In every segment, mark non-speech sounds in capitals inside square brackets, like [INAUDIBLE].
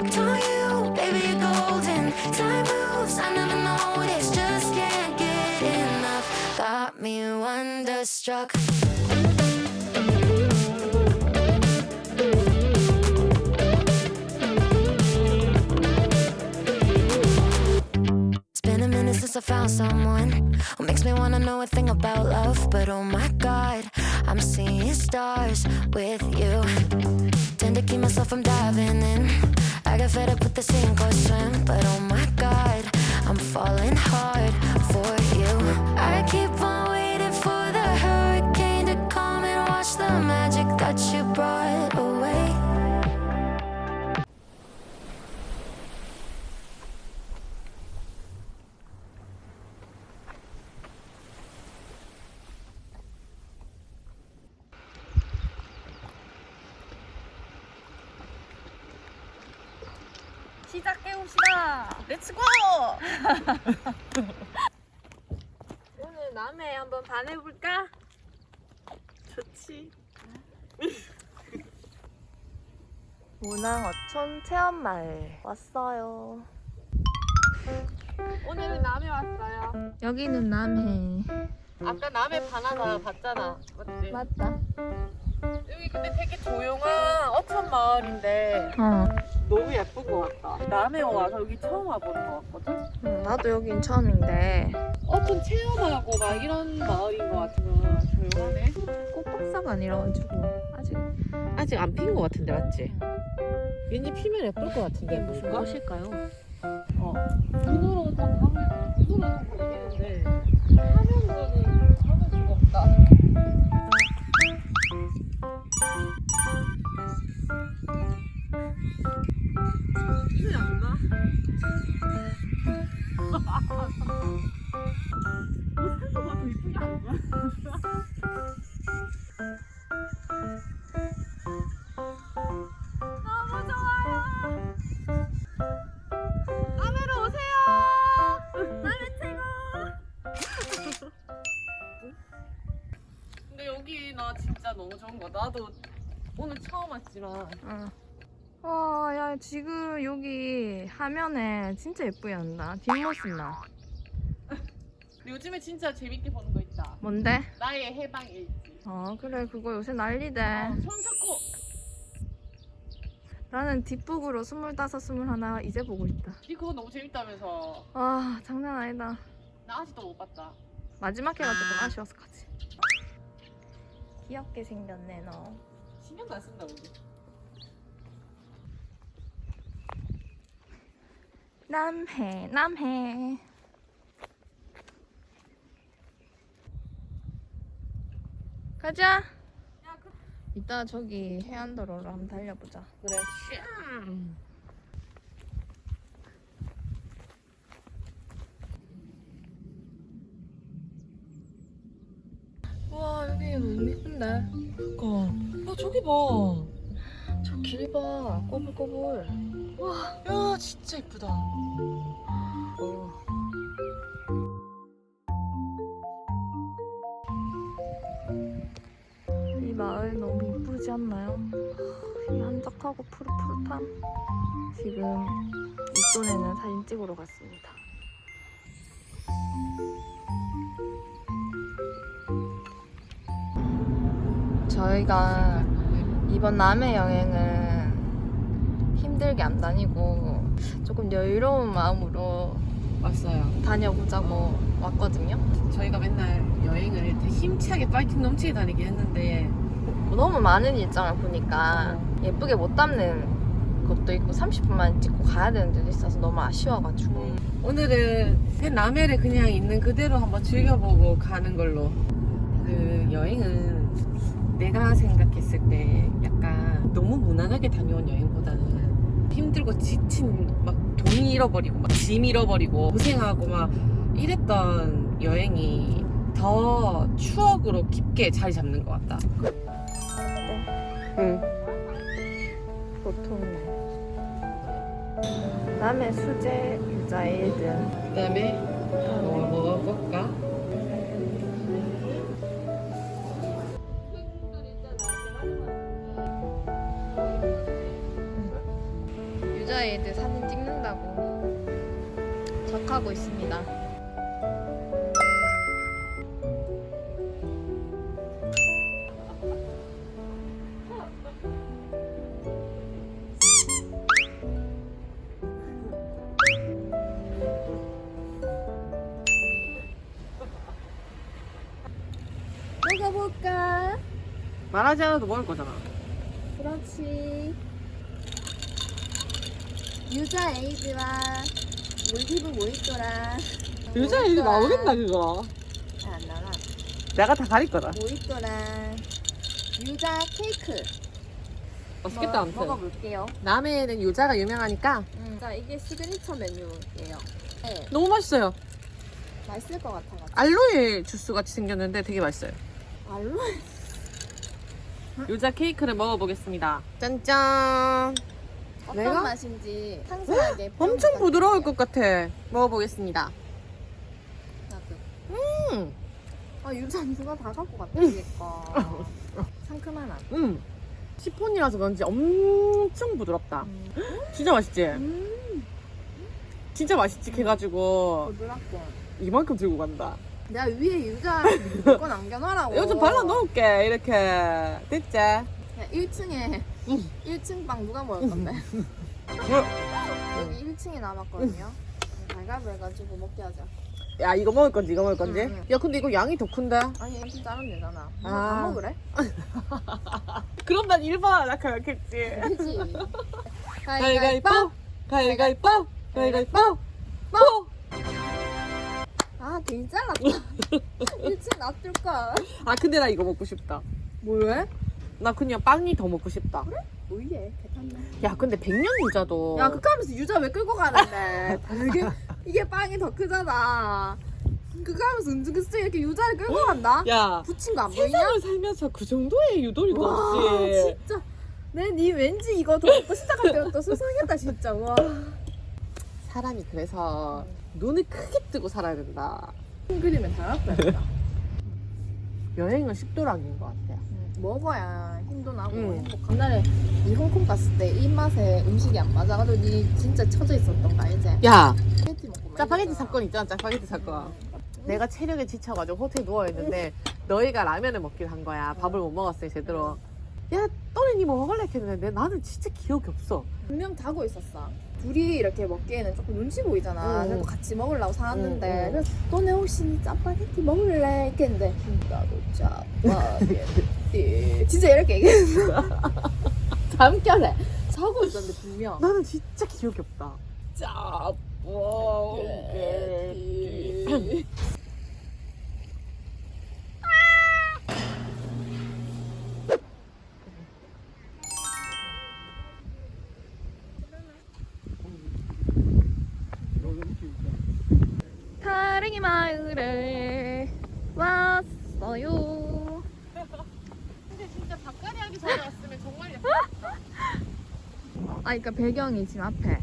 on you, baby, you're golden. Time moves, I never just can't get enough. Got me wonderstruck. It's been a minute since I found someone who makes me wanna know a thing about love. But oh my god, I'm seeing stars with you. Tend to keep myself from diving in. I got fed up with the or swim. But oh my god, I'm falling hard for you. I keep on waiting for the hurricane to come and wash the magic that you brought 시작해봅시다. 렛츠고! [LAUGHS] 오늘 남해 한번 반해볼까? 좋지. [LAUGHS] 문항어촌 체험마을 왔어요. 오늘은 남해 왔어요. 여기는 남해. 아까 남해 반하다 봤잖아. 맞지? 맞다. 여기 근데 되게 조용한 어촌 마을인데 어. 너무 예쁜 것 같다. 남해 와서 여기 처음 와보는 것 같거든? 응, 나도 여긴 처음인데 어촌 체험하고 막 이런 마을인 것 같지만 조용하네. 꽃박사가 아니라가지고 아직 아직 안 핀 것 같은데 맞지? 왠지 피면 예쁠 것 같은데 무슨? 꽃일까요? 어. 눈으로 다 담을 눈으로 여기 나 진짜 너무 좋은 거. 나도 오늘 처음 왔지만 응. 와, 야 지금 여기 화면에 진짜 예쁘게 한다. 뒷모습 나. 요즘에 진짜 재밌게 보는 거 있다. 뭔데? 나의 해방 일지. 어 그래 그거 요새 난리대. 어, 손잡고 나는 뒷북으로 스물다섯 스물하나 이제 보고 있다. 니 그거 너무 재밌다면서. 와 장난 아니다. 나 아직도 못 봤다. 마지막 해가 조금 아쉬워서 가지. 귀엽게 생겼네 너. 신경도 안 쓴다 우리. 남해 남해. 가자. 이따 저기 해안도로로 한번 달려보자. 그래. 와 여기 너무 예쁜데. 그니까. 야 저기 봐. 저 길 봐. 꼬불꼬불. 야 진짜 이쁘다. 이 마을 너무 이쁘지 않나요? 이 한적하고 푸릇푸릇함. 지금 이쪽에는 사진 찍으러 갔습니다. 저희가 이번 남해 여행은 힘들게 안 다니고 조금 여유로운 마음으로 왔어요. 다녀보자고 왔거든요. 저희가 맨날 여행을 힘차게 파이팅 넘치게 다니긴 했는데 너무 많은 일정을 보니까 예쁘게 못 담는 것도 있고 30분만 찍고 가야 되는 데도 있어서 너무 아쉬워가지고. 오늘은 그 남해를 그냥 있는 그대로 한번 즐겨보고 가는 걸로. 그 여행은 내가 생각했을 때 약간 너무 무난하게 다녀온 여행보다는 힘들고 지친 막 돈 잃어버리고 막 짐 잃어버리고 고생하고 막 이랬던 여행이 더 추억으로 깊게 자리 잡는 것 같다. 응. 보통 남의 수제 유자 1등 그다음에 뭐 먹어볼까? 말하지 않아도 먹을 거잖아. 그렇지. 유자 에이드와 몰디브 모히또랑 유자 이제 나오겠나 그거? 안 나와. 내가 다 가릴 거다. 모히또랑 유자 케이크 맛있겠다 한번 아무튼. 먹어볼게요. 남해에는 유자가 유명하니까 음, 자 이게 시그니처 메뉴예요. 네, 너무 맛있어요. 맛있을 것 같아가지고. 알로에 주스 같이 생겼는데 되게 맛있어요. 알로에 유자 케이크를 먹어보겠습니다. 짠짠. 어떤 내가? 맛인지 상세하게 엄청 부드러울. 것 같아. 먹어보겠습니다. 나도. 음, 아 유자 누가 다 갖고 갔다 이니까 상큼한 맛. 음. 시폰이라서 그런지 엄청 부드럽다. 음. 진짜 맛있지? 음, 진짜 맛있지? 해가지고 부드럽고. 이만큼 들고 간다. 내가 위에 유자 이거 남겨놔라고. 좀 발라 넣을게. 이렇게. 됐지? 야, 1층에 음. 1층 빵 누가 먹을 건데? 어? 여기 1층에 남았거든요. 발가루 해가지고 먹게 하자. 야, 이거 먹을 건지, 이거 먹을 건지? 응, 응. 야, 근데 이거 양이 더 큰데? 아니 이렇게 자르면 되잖아. 뭐 아. 다 먹으래? [LAUGHS] 그럼 난 1번 하나 가겠지. 그치? 가위가위뽀! 가위가위뽀! 가위가위뽀! 뽀! 아 괜히 잘랐다. 1층 놔둘 걸. 아, 근데 나 이거 먹고 싶다. 뭐래? 나 그냥 빵이 더 먹고 싶다. 뭐예? 개탔네. 야, 근데 백년 유자도. 야 그거 하면서 유자 왜 끌고 가는데? 이게 이게 빵이 더 크잖아. 그거 하면서 은근슬 이렇게 유자를 끌고 간다? 야, 붙인 거 안 보이냐? 세상을 살면서 그 정도의 유도리가 와 없지. 진짜 내 니 왠지 이거 더 먹고 시작할 때부터 수상했다 진짜 와 사람이 그래서 눈을 크게 뜨고 살아야 된다. 큰 그림은 다 갖고 야겠다 [LAUGHS] 여행은 식도락인 것 같아. 먹어야 힘도 나고 응. 행복한 옛날에 니 홍콩 갔을 때 입맛에 음식이 안 맞아가지고 니 진짜 처져 있었던 거 알지? 야, 짜파게티 먹고 막 짜파게티 이러잖아. 사건 있잖아, 짜파게티 사건. 내가 체력에 지쳐가지고 호텔 누워있는데 너희가 라면을 먹긴 한 거야. 밥을 못 먹었어요, 제대로. 야, 또래니 뭐 먹을래 했는데 나는 진짜 기억이 없어. 분명 자고 있었어 둘이 이렇게 먹기에는 조금 눈치 보이잖아 응. 그래서 같이 먹으려고 사왔는데 응, 응. 그래서 너네 혹시 짜파게티 먹을래? 이렇게 했는데 나도 짜파게티 [LAUGHS] 진짜 이렇게 얘기했어 [LAUGHS] 잠결에 자고 있었는데 분명 나는 진짜 기억이 없다. 짜파게티. [LAUGHS] 배경이 지금 앞에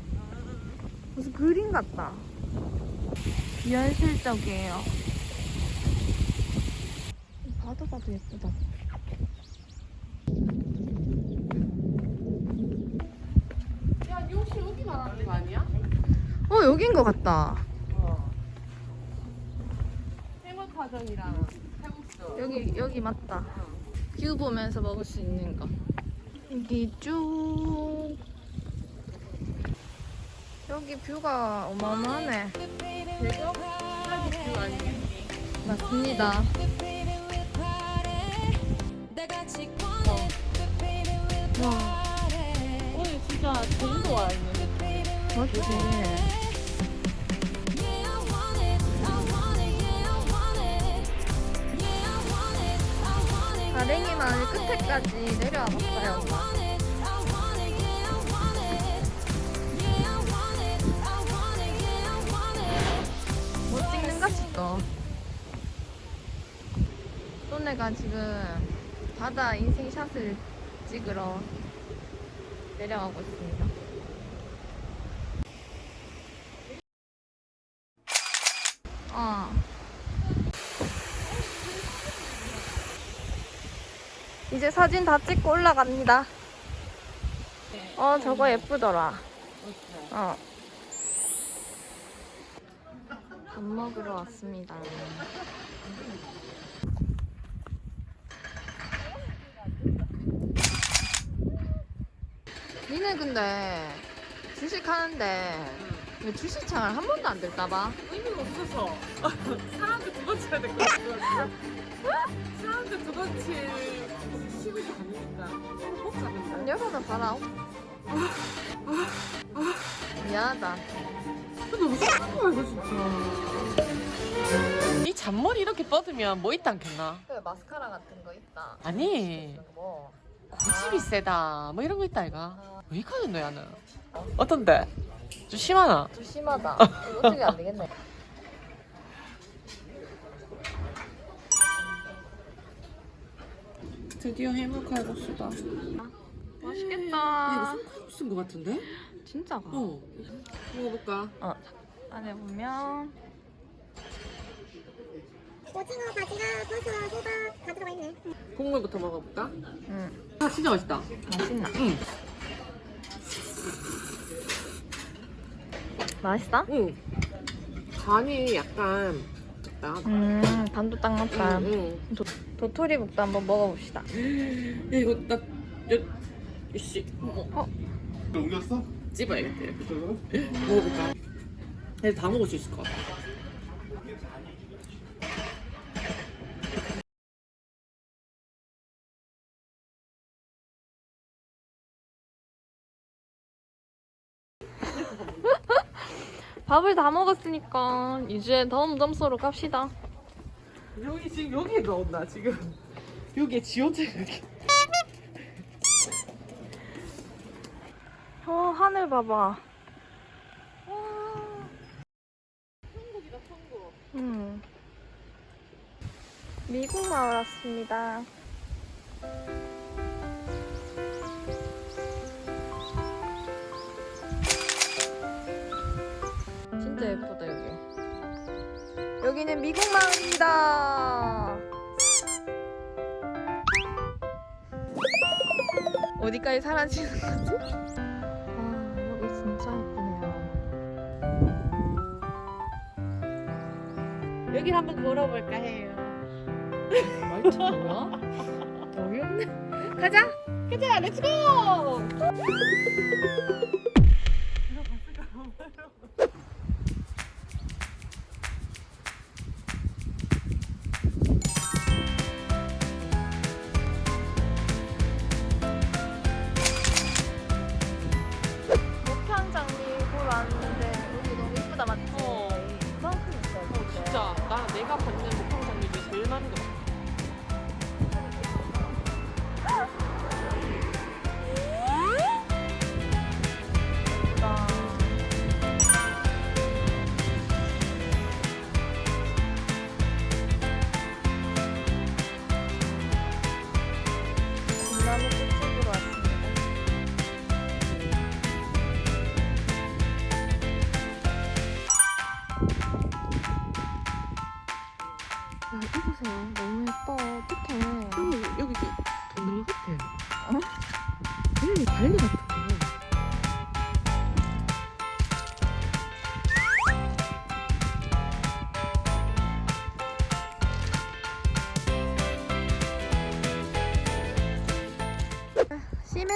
무슨 그림 같다. 비현실적이에요. 봐도 봐도 예쁘다. 야, 니 혹시 여기 말하는 거 아니야? 어, 여긴 것 같다. 어. 해물파전이랑 해국수. 여기 여기 맞다. 뷰 보면서 먹을 수 있는 거. 여기 쭉. 여기 뷰가 어마어마하네. 대전까지 뷰 아니겠니? 맞습니다. 와, 오늘 진짜 제주도 와 있는 멋지. 가랭이 마을 끝에까지 내려와 봤어요, 또내가 지금 바다 인생샷을 찍으러 내려가고 있습니다. 어. 이제 사진 다 찍고 올라갑니다. 어, 저거 예쁘더라. 어. 밥 먹으러 왔습니다. 니네 근데 주식하는데 왜 주식창을 한 번도 안 들까봐? 의미가 없어서 [LAUGHS] 사람들 두 번째 해야 될것 같아. 사람들 두 번째 시급이 아니니까 서로 복잡한다. 열어놔 봐라. 미안하다. 너무 심한 거야 이거 진짜. 이 잔머리 이렇게 뻗으면 뭐 있다 않겠나? 그 마스카라 같은 거 있다. 아니 뭐? 고집이 세다 뭐 이런 거 있다 이가. 여기까지 너야는 어떤데? 좀 심하나? 좀 심하다. 이거 [LAUGHS] 어떻게 안 되겠네. 드디어 해물 칼국수다. 맛있겠다. 칼국수인 것 같은데? 진짜가. 어. 먹어볼까? 어. 안에 보면 오징어, 바지락, 고수, 호박 다 들어가 있네. 국물부터 먹어볼까? 음 아 진짜 맛있다. 맛있나? 응. 맛있어? 응. 간이 약간 나. 음 간도 딱 맞다. 응. 도, 도토리묵도 한번 먹어봅시다. 응. [GASPS] 야, 이거 나 여, 이씨. 어. 옮겼어? 찝어야겠다. 이렇게. [GASPS] 먹어볼까? 근데 다 먹을 수 있을 것 같아. 밥을 다 먹었으니까 이제 다음 점수로 갑시다. 여기 지금 여기에 나온다 지금. 여기에 지어진 여기. 어 하늘 봐봐. 천국이다 천국. 음. 미국 마을 왔습니다. 진짜 예쁘다 여기. 여기는 미국 마을입니다. 어디까지 사라지는 거지? 아 여기 진짜 예쁘네요. 여기 한번 걸어볼까 해요. 말투 뭐야? 어이없네. 가자. 가자, 렛츠고!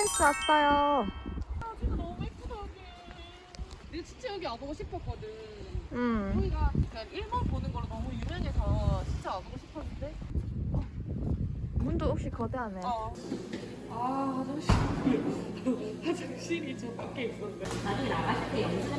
시멘트 왔어요. 진짜 너무 예쁘다, 여기. 내가 진짜 여기 와보고 싶었거든. 음. 여기가 그냥 일본 보는 걸로 너무 유명해서 진짜 와보고 싶었는데. 문도 혹시 거대하네. 어. 아, 화장실. [LAUGHS] 화장실이 저 밖에 있었네. 나중에 나가실 때 챙겨나가시면